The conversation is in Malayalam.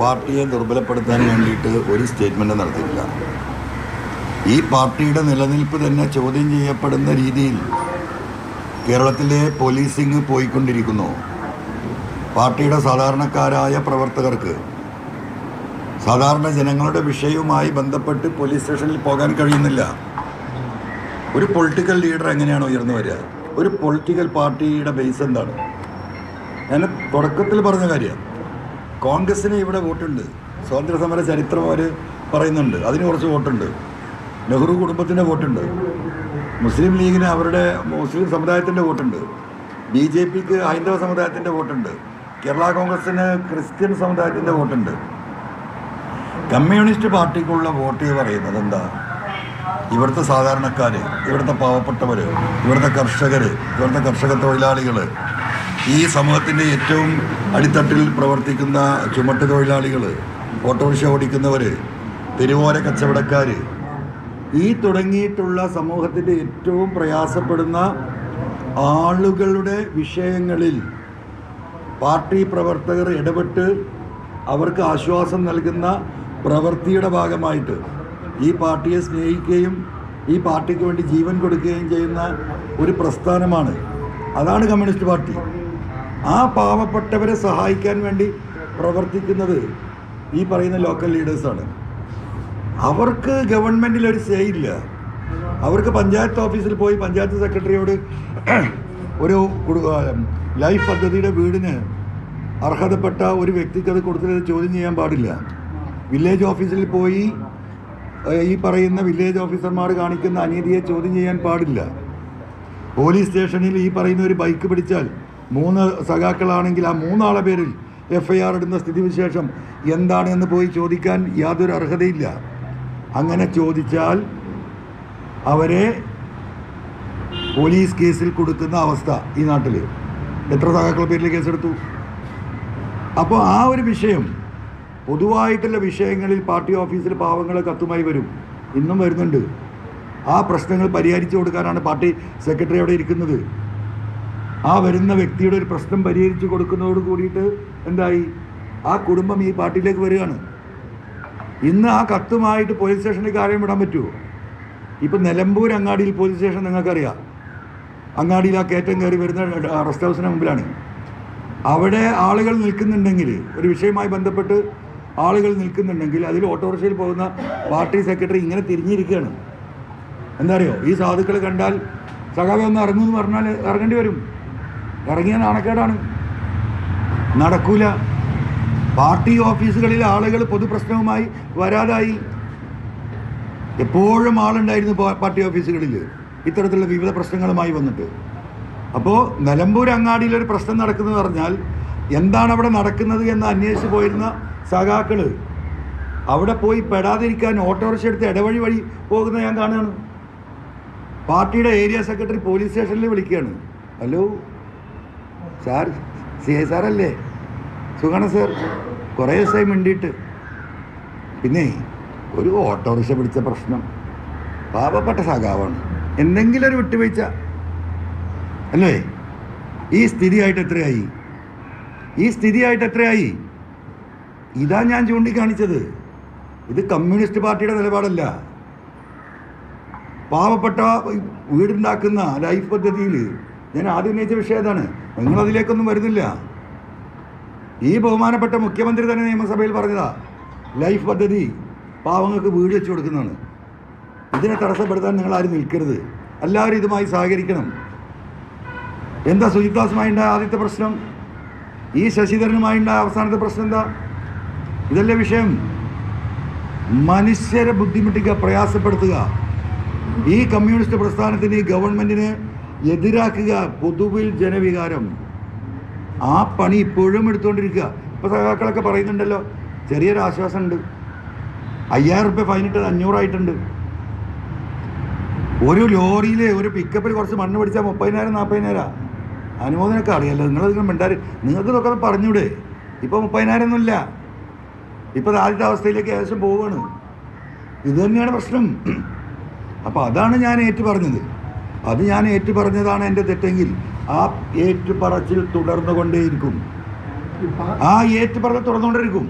പാർട്ടിയെ ദുർബലപ്പെടുത്താൻ വേണ്ടിയിട്ട് ഒരു സ്റ്റേറ്റ്മെന്റ് നടത്തിയില്ല ഈ പാർട്ടിയുടെ നിലനിൽപ്പ് തന്നെ ചോദ്യം ചെയ്യപ്പെടുന്ന രീതിയിൽ കേരളത്തിലെ പോലീസിങ് പോയിക്കൊണ്ടിരിക്കുന്നു. പാർട്ടിയുടെ സാധാരണക്കാരായ പ്രവർത്തകർക്ക് സാധാരണ ജനങ്ങളുടെ വിഷയവുമായി ബന്ധപ്പെട്ട് പോലീസ് സ്റ്റേഷനിൽ പോകാൻ കഴിയുന്നില്ല. ഒരു പൊളിറ്റിക്കൽ ലീഡർ എങ്ങനെയാണ് ഉയർന്നു വരിക? ഒരു പൊളിറ്റിക്കൽ പാർട്ടിയുടെ ബേസ് എന്താണ്? ഞാൻ തുടക്കത്തിൽ പറഞ്ഞ കാര്യം കോൺഗ്രസ്സിന് ഇവിടെ വോട്ടുണ്ട്. സ്വാതന്ത്ര്യ സമര ചരിത്രം അവർ പറയുന്നുണ്ട്. അതിന് കുറച്ച് വോട്ടുണ്ട്. നെഹ്റു കുടുംബത്തിന്റെ വോട്ടുണ്ട്. മുസ്ലിം ലീഗിന് അവരുടെ മുസ്ലിം സമുദായത്തിന്റെ വോട്ടുണ്ട്. ബി ജെ പിക്ക് ഹൈന്ദവ സമുദായത്തിന്റെ വോട്ടുണ്ട്. കേരള കോൺഗ്രസ്സിന് ക്രിസ്ത്യൻ സമുദായത്തിന്റെ വോട്ടുണ്ട്. കമ്മ്യൂണിസ്റ്റ് പാർട്ടിക്കുള്ള വോട്ട് പറയുന്നത് എന്താ? ഇവിടുത്തെ സാധാരണക്കാർ ഇവിടുത്തെ പാവപ്പെട്ടവർ ഇവിടുത്തെ കർഷകർ ഇവിടുത്തെ കർഷക തൊഴിലാളികൾ ഈ സമൂഹത്തിന്റെ ഏറ്റവും അടിത്തട്ടിൽ പ്രവർത്തിക്കുന്ന ചുമട്ട് തൊഴിലാളികൾ ഓട്ടോറിക്ഷ ഓടിക്കുന്നവർ തെരുവോര കച്ചവടക്കാർ ഈ തുടങ്ങിയിട്ടുള്ള സമൂഹത്തിന്റെ ഏറ്റവും പ്രയാസപ്പെടുന്ന ആളുകളുടെ വിഷയങ്ങളിൽ പാർട്ടി പ്രവർത്തകർ ഇടപെട്ട് അവർക്ക് ആശ്വാസം നൽകുന്ന പ്രവൃത്തിയുടെ ഭാഗമായിട്ട് ഈ പാർട്ടിയെ സ്നേഹിക്കുകയും ഈ പാർട്ടിക്ക് വേണ്ടി ജീവൻ കൊടുക്കുകയും ചെയ്യുന്ന ഒരു പ്രസ്ഥാനമാണ്. അതാണ് കമ്മ്യൂണിസ്റ്റ് പാർട്ടി. ആ പാവപ്പെട്ടവരെ സഹായിക്കാൻ വേണ്ടി പ്രവർത്തിക്കുന്നത് ഈ പറയുന്ന ലോക്കൽ ലീഡേഴ്സാണ് അവർക്ക് ഗവൺമെന്റിൽ ഒരു സേ ഇല്ല. അവർക്ക് പഞ്ചായത്ത് ഓഫീസിൽ പോയി പഞ്ചായത്ത് സെക്രട്ടറിയോട് ഒരു ലൈഫ് പദ്ധതിയുടെ വീടിന് അർഹതപ്പെട്ട ഒരു വ്യക്തിക്ക് അത് കൊടുത്തിട്ട് ചോദ്യം ചെയ്യാൻ പാടില്ല. വില്ലേജ് ഓഫീസിൽ പോയി ഈ പറയുന്ന വില്ലേജ് ഓഫീസർമാർ കാണിക്കുന്ന അനീതിയെ ചോദ്യം ചെയ്യാൻ പാടില്ല. പോലീസ് സ്റ്റേഷനിൽ ഈ പറയുന്ന ഒരു ബൈക്ക് പിടിച്ചാൽ മൂന്ന് സഖാക്കളാണെങ്കിൽ ആ മൂന്നാളെ പേരിൽ എഫ് ഐ ആർ ഇടുന്ന സ്ഥിതിവിശേഷം എന്താണ് എന്ന് പോയി ചോദിക്കാൻ യാതൊരു അർഹതയില്ല. അങ്ങനെ ചോദിച്ചാൽ അവരെ പോലീസ് കേസിൽ കൊടുക്കുന്ന അവസ്ഥ ഈ നാട്ടിൽ എത്ര സഖാക്കളുടെ പേരിൽ കേസെടുത്തു? അപ്പോൾ ആ ഒരു വിഷയം പൊതുവായിട്ടുള്ള വിഷയങ്ങളിൽ പാർട്ടി ഓഫീസിൽ പാവങ്ങൾ കത്തുമായി വരും. ഇന്നും വരുന്നുണ്ട്. ആ പ്രശ്നങ്ങൾ പരിഹരിച്ചു കൊടുക്കാനാണ് പാർട്ടി സെക്രട്ടറി അവിടെ ഇരിക്കുന്നത്. ആ വരുന്ന വ്യക്തിയുടെ ഒരു പ്രശ്നം പരിഹരിച്ചു കൊടുക്കുന്നതോട് കൂടിയിട്ട് എന്തായി? ആ കുടുംബം ഈ പാർട്ടിയിലേക്ക് വരികയാണ്. ഇന്ന് ആ കത്തുമായിട്ട് പോലീസ് സ്റ്റേഷനിൽ കാര്യം വിടാൻ പറ്റുമോ? ഇപ്പം നിലമ്പൂർ അങ്ങാടിയിൽ പോലീസ് സ്റ്റേഷൻ നിങ്ങൾക്കറിയാം. അങ്ങാടിയിൽ ആ കയറ്റം കയറി വരുന്ന റെസ്റ്റ് ഹൗസിന് മുമ്പിലാണ്. അവിടെ ആളുകൾ നിൽക്കുന്നുണ്ടെങ്കിൽ ഒരു വിഷയവുമായി ബന്ധപ്പെട്ട് ആളുകൾ നിൽക്കുന്നുണ്ടെങ്കിൽ അതിൽ ഓട്ടോറിക്ഷയിൽ പോകുന്ന പാർട്ടി സെക്രട്ടറി ഇങ്ങനെ തിരിഞ്ഞിരിക്കുകയാണ്. എന്താ അറിയോ? ഈ സാധുക്കൾ കണ്ടാൽ സഖാവെ ഒന്ന് ഇറങ്ങുമെന്ന് പറഞ്ഞാൽ ഇറങ്ങേണ്ടി വരും. ഇറങ്ങിയ നാണക്കേടാണ്. നടക്കൂല. പാർട്ടി ഓഫീസുകളിൽ ആളുകൾ പൊതുപ്രശ്നവുമായി വരാതായി. എപ്പോഴും ആളുണ്ടായിരുന്നു പാർട്ടി ഓഫീസുകളിൽ. ഇത്തരത്തിലുള്ള വിവിധ പ്രശ്നങ്ങളുമായി വന്നിട്ട്. അപ്പോൾ നിലമ്പൂർ അങ്ങാടിയിൽ ഒരു പ്രശ്നം നടക്കുന്നത് പറഞ്ഞാൽ എന്താണ് അവിടെ നടക്കുന്നത് എന്ന് അന്വേഷിച്ച് പോയിരുന്ന സഖാക്കൾ അവിടെ പോയി പെടാതിരിക്കാൻ ഓട്ടോറിക്ഷ എടുത്ത് ഇടവഴി വഴി പോകുന്നത് ഞാൻ കാണുകയാണ്. പാർട്ടിയുടെ ഏരിയ സെക്രട്ടറി പോലീസ് സ്റ്റേഷനിൽ വിളിക്കുകയാണ്. ഹലോ? സാർ സി ഐ സാറല്ലേ സുഖാണ് സാർ? കുറേ ദിവസമായി മിണ്ടിയിട്ട്. പിന്നെ ഒരു ഓട്ടോറിക്ഷ പിടിച്ച പ്രശ്നം. പാവപ്പെട്ട സഖാവാണ്. എന്തെങ്കിലും ഒരു വിട്ടുവീഴ്ച. അല്ലേ? ഈ സ്ഥിതിയായിട്ട് എത്രയായി? ഈ സ്ഥിതിയായിട്ട് എത്രയായി? ഇതാ ഞാൻ ചൂണ്ടിക്കാണിച്ചത്. ഇത് കമ്മ്യൂണിസ്റ്റ് പാർട്ടിയുടെ നിലപാടല്ല. പാവപ്പെട്ട വീടുണ്ടാക്കുന്ന ലൈഫ് പദ്ധതിയിൽ ഞാൻ ആദ്യം ഉന്നയിച്ച വിഷയം അതാണ്. നിങ്ങളതിലേക്കൊന്നും വരുന്നില്ല. ഈ ബഹുമാനപ്പെട്ട മുഖ്യമന്ത്രി തന്നെ നിയമസഭയിൽ പറഞ്ഞതാ ലൈഫ് പദ്ധതി പാവങ്ങൾക്ക് വീട് വെച്ച് കൊടുക്കുന്നതാണ്. ഇതിനെ തടസ്സപ്പെടുത്താൻ നിങ്ങൾ ആരും നിൽക്കരുത്. എല്ലാവരും ഇതുമായി സഹകരിക്കണം. എന്താ സുജിത്ദാസുമായി ഉണ്ടായ ആദ്യത്തെ പ്രശ്നം? ഈ ശശിധരനുമായി ഉണ്ടായ അവസാനത്തെ പ്രശ്നം എന്താ? ഇതല്ലേ വിഷയം? മനുഷ്യരെ ബുദ്ധിമുട്ടിക്കുക പ്രയാസപ്പെടുത്തുക. ഈ കമ്മ്യൂണിസ്റ്റ് പ്രസ്ഥാനത്തിന് ഈ ഗവൺമെന്റിനെ എതിരാക്കുക പൊതുവിൽ ജനവികാരം. ആ പണി ഇപ്പോഴും എടുത്തുകൊണ്ടിരിക്കുക. ഇപ്പോൾ സഖാക്കളൊക്കെ പറയുന്നുണ്ടല്ലോ ചെറിയൊരു ആശ്വാസമുണ്ട്. അയ്യായിരം റുപ്യ ഫൈനിട്ടത് അഞ്ഞൂറായിട്ടുണ്ട്. ഒരു ലോറിയിൽ ഒരു പിക്കപ്പിൽ കുറച്ച് മണ്ണ് പിടിച്ചാൽ മുപ്പതിനായിരം നാൽപ്പതിനായിരം അനുമോദനൊക്കെ അറിയാലോ നിങ്ങളതിങ്ങനെ മിണ്ടാറ് നിങ്ങൾക്ക് ഇതൊക്കെ പറഞ്ഞൂടെ? ഇപ്പോൾ മുപ്പതിനായിരം ഒന്നുമില്ല ഇപ്പോൾ ആദ്യത്തെ അവസ്ഥയിലേക്ക് ഏകദേശം പോവുകയാണ് ഇത് തന്നെയാണ് പ്രശ്നം. അപ്പോൾ അതാണ് ഞാൻ ഏറ്റു പറഞ്ഞത്. അത് ഞാൻ ഏറ്റു പറഞ്ഞതാണ് എന്റെ തെറ്റെങ്കിൽ. ആ ഏറ്റുപറച്ചിൽ തുടർന്നുകൊണ്ടേയിരിക്കും. ആ ഏറ്റുപറച്ചിൽ തുടർന്നുകൊണ്ടേയിരിക്കും.